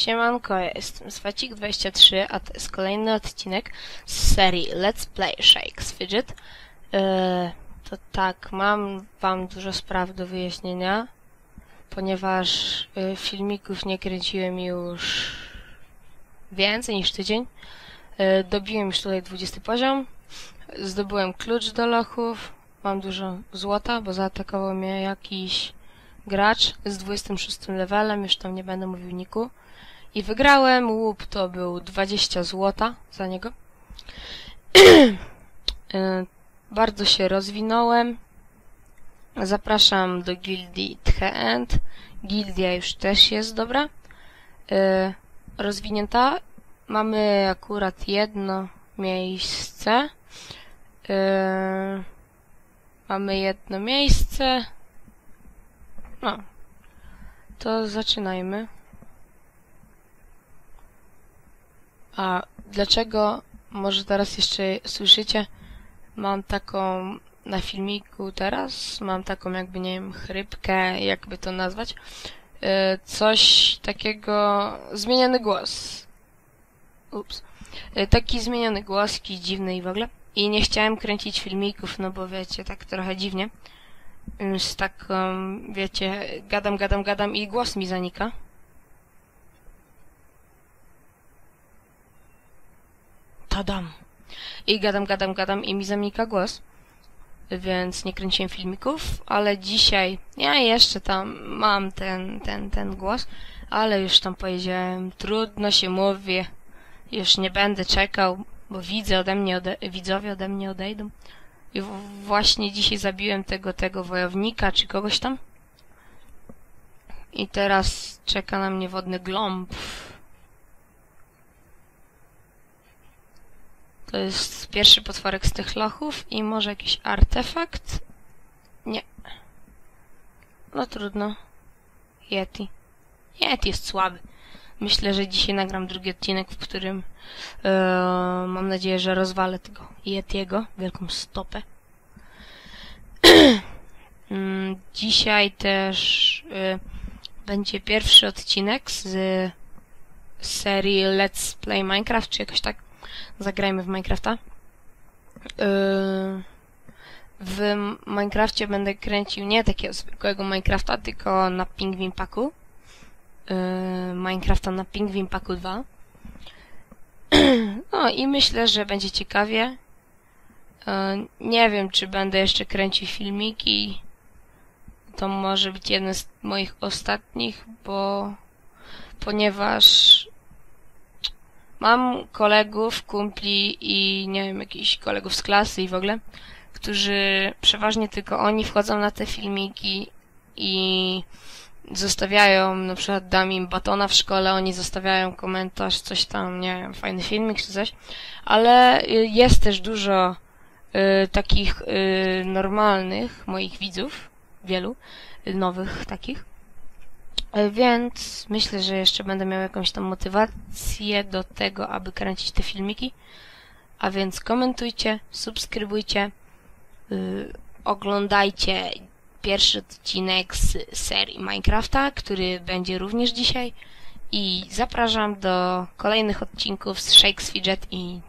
Siemanko, ja jestem Swacik23, a to jest kolejny odcinek z serii Let's Play Shakes Fidget. Yy, to tak, mam wam dużo spraw do wyjaśnienia, ponieważ yy, filmików nie kręciłem już więcej niż tydzień. Yy, dobiłem już tutaj 20 poziom, zdobyłem klucz do lochów, mam dużo złota, bo zaatakował mnie jakiś gracz z 26 levelem, już tam nie będę mówił niku. I wygrałem, łup to był 20 złota za niego. E, Bardzo się rozwinąłem. Zapraszam do gildii Tcheend. Gildia już też jest dobra. E, Rozwinięta. Mamy akurat jedno miejsce. E, Mamy jedno miejsce. No. To zaczynajmy. A dlaczego, może teraz jeszcze słyszycie, mam taką na filmiku teraz, mam taką jakby, nie wiem, chrypkę, jakby to nazwać, e, coś takiego, zmieniony głos. Ups. E, Taki zmieniony głos, jakiś dziwny i w ogóle. I nie chciałem kręcić filmików, no bo wiecie, tak trochę dziwnie. Z taką, wiecie, gadam, gadam, gadam i głos mi zanika. Tadam. I gadam, gadam, gadam i mi zanika głos. Więc nie kręciłem filmików, ale dzisiaj ja jeszcze tam mam ten, ten, ten głos, ale już tam powiedziałem, trudno się mówi, już nie będę czekał, bo widzę ode mnie, ode, widzowie ode mnie odejdą. I właśnie dzisiaj zabiłem tego, tego wojownika, czy kogoś tam. I teraz czeka na mnie wodny gląb. To jest pierwszy potworek z tych lochów i może jakiś artefakt? Nie. No trudno. Yeti. Yeti jest słaby. Myślę, że dzisiaj nagram drugi odcinek, w którym e, mam nadzieję, że rozwalę tego Yetiego, wielką stopę. Mm, dzisiaj też e, będzie pierwszy odcinek z serii Let's Play Minecraft, czy jakoś tak zagrajmy w Minecrafta. Yy, w Minecrafcie będę kręcił nie takiego zwykłego Minecrafta, tylko na Pingwin Packu. Yy, Minecrafta na Pingwin Packu 2. No i myślę, że będzie ciekawie. Yy, Nie wiem, czy będę jeszcze kręcił filmiki. To może być jeden z moich ostatnich, bo ponieważ mam kolegów, kumpli i nie wiem, jakichś kolegów z klasy i w ogóle, którzy przeważnie tylko oni wchodzą na te filmiki i zostawiają, na przykład dam im batona w szkole, oni zostawiają komentarz, coś tam, nie wiem, fajny filmik czy coś, ale y, jest też dużo y, takich y, normalnych moich widzów, wielu, y, nowych takich, E, Więc myślę, że jeszcze będę miał jakąś tam motywację do tego, aby kręcić te filmiki. A więc komentujcie, subskrybujcie, yy, oglądajcie pierwszy odcinek z serii Minecrafta, który będzie również dzisiaj. I zapraszam do kolejnych odcinków z Shakes Fidget i